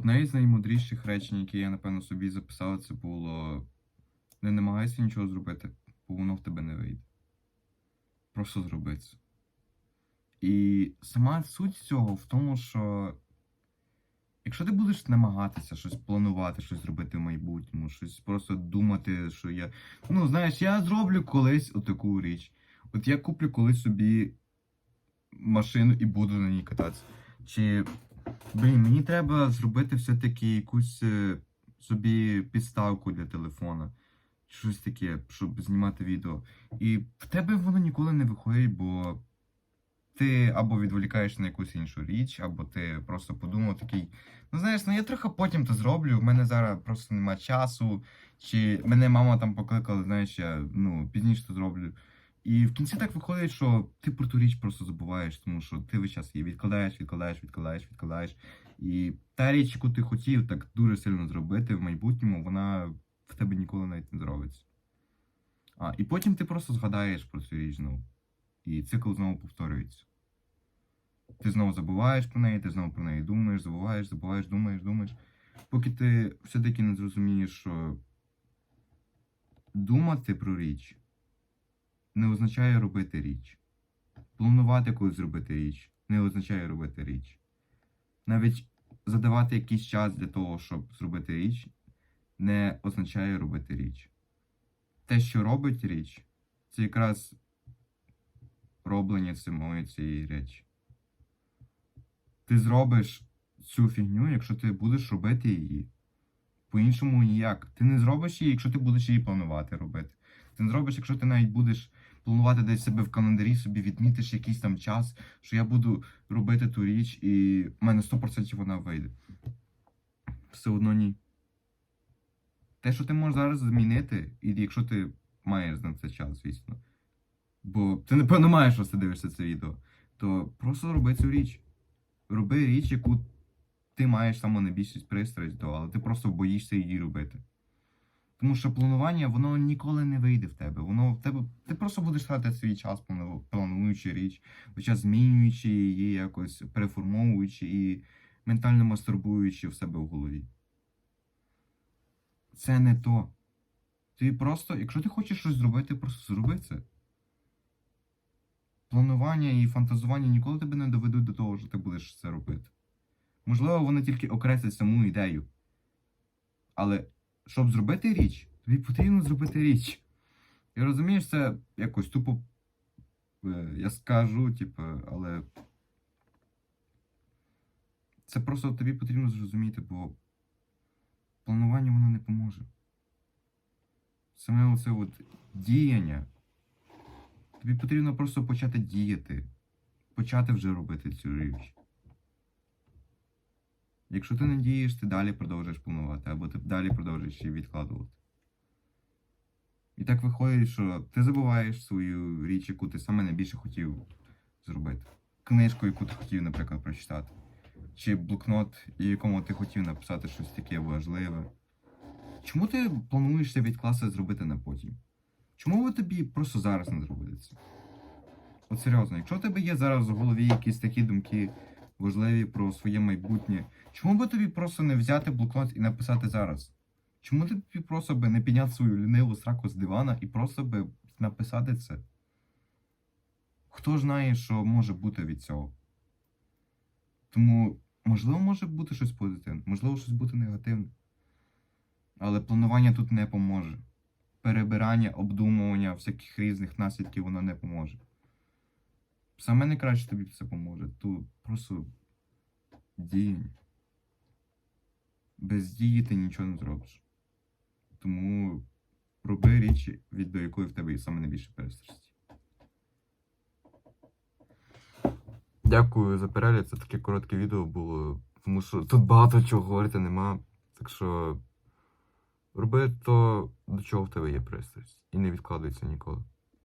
Одне із наймудріших речень, які я, напевно, собі записав, це було не намагайся нічого зробити, бо воно в тебе не вийде. Просто зроби це. І сама суть цього в тому, що якщо ти будеш намагатися щось планувати, щось зробити в майбутньому, щось просто думати, що я. Ну, знаєш, я зроблю колись отаку річ. От я куплю колись собі машину і буду на ній кататися. Чи Блін, мені треба зробити все-таки якусь е, собі підставку для телефона. Щось таке, щоб знімати відео. І в тебе воно ніколи не виходить, бо ти або відволікаєш на якусь іншу річ, або ти просто подумав такий. Ну знаєш, ну я трохи потім то зроблю, в мене зараз просто нема часу, чи мене мама там покликала, знаєш, я ну, пізніше то зроблю. І в кінці так виходить, що ти про ту річ просто забуваєш, тому що ти весь час її відкладаєш, відкладаєш, відкладаєш, відкладаєш. І та річ, яку ти хотів так дуже сильно зробити в майбутньому, вона в тебе ніколи навіть не зробиться. А, і потім ти просто згадаєш про цю річ знову. І цикл знову повторюється. Ти знову забуваєш про неї, ти знову про неї думаєш, забуваєш, забуваєш, думаєш, думаєш. Поки ти все-таки не зрозумієш, що думати про річ не означає робити річ. Планувати колись зробити річ не означає робити річ. Навіть задавати якийсь час для того, щоб зробити річ, не означає робити річ. Те, що робить річ, це якраз роблення самої цієї речі. Ти зробиш цю фігню, якщо ти будеш робити її. По-іншому ніяк. Ти не зробиш її, якщо ти будеш її планувати робити. Ти не зробиш, якщо ти навіть будеш планувати десь себе в календарі, собі відмітиш якийсь там час, що я буду робити ту річ, і в мене 100% вона вийде. Все одно ні. Те, що ти можеш зараз змінити, і якщо ти маєш на це час, звісно. Бо ти напевно маєш, що ти дивишся це відео, то просто роби цю річ. Роби річ, яку ти маєш саме найбільшість пристрасть до, але ти просто боїшся її робити. Тому що планування, воно ніколи не вийде в тебе. Воно в тебе. Ти просто будеш грати свій час, плану- плануючи річ, час змінюючи її, якось переформовуючи і ментально мастурбуючи в себе в голові. Це не то. Ти просто, якщо ти хочеш щось зробити, просто зроби це. Планування і фантазування ніколи тебе не доведуть до того, що ти будеш це робити. Можливо, вони тільки окреслять саму ідею. Але щоб зробити річ, тобі потрібно зробити річ. І розумієш, це якось тупо. е, Я скажу, типу, але. Це просто тобі потрібно зрозуміти, бо планування воно не поможе. Саме оце от діяння. Тобі потрібно просто почати діяти, почати вже робити цю річ. Якщо ти не дієш, ти далі продовжуєш планувати, або ти далі продовжуєш її відкладувати. І так виходить, що ти забуваєш свою річ, яку ти саме найбільше хотів зробити. Книжку, яку ти хотів, наприклад, прочитати. Чи блокнот, якому ти хотів написати щось таке важливе. Чому ти плануєш відкласти зробити на потім? Чому ви тобі просто зараз не зробити це? От серйозно, якщо у тебе є зараз в голові якісь такі думки важливі про своє майбутнє, чому би тобі просто не взяти блокнот і написати зараз? Чому ти тобі просто би не підняти свою ліниву сраку з дивана і просто би написати це? Хто знає, що може бути від цього? Тому, можливо, може бути щось позитивне, можливо, щось бути негативне. Але планування тут не поможе. Перебирання, обдумування всяких різних наслідків воно не поможе. Саме найкраще тобі це поможе. Тут просто діяння. Без дії ти нічого не зробиш. Тому роби річі, від до якої в тебе є саме найбільше перестрасті. Дякую за перегляд. Це таке коротке відео було, тому що тут багато чого говорити нема. Так що роби то, до чого в тебе є пристрасть. І не відкладуйся ніколи.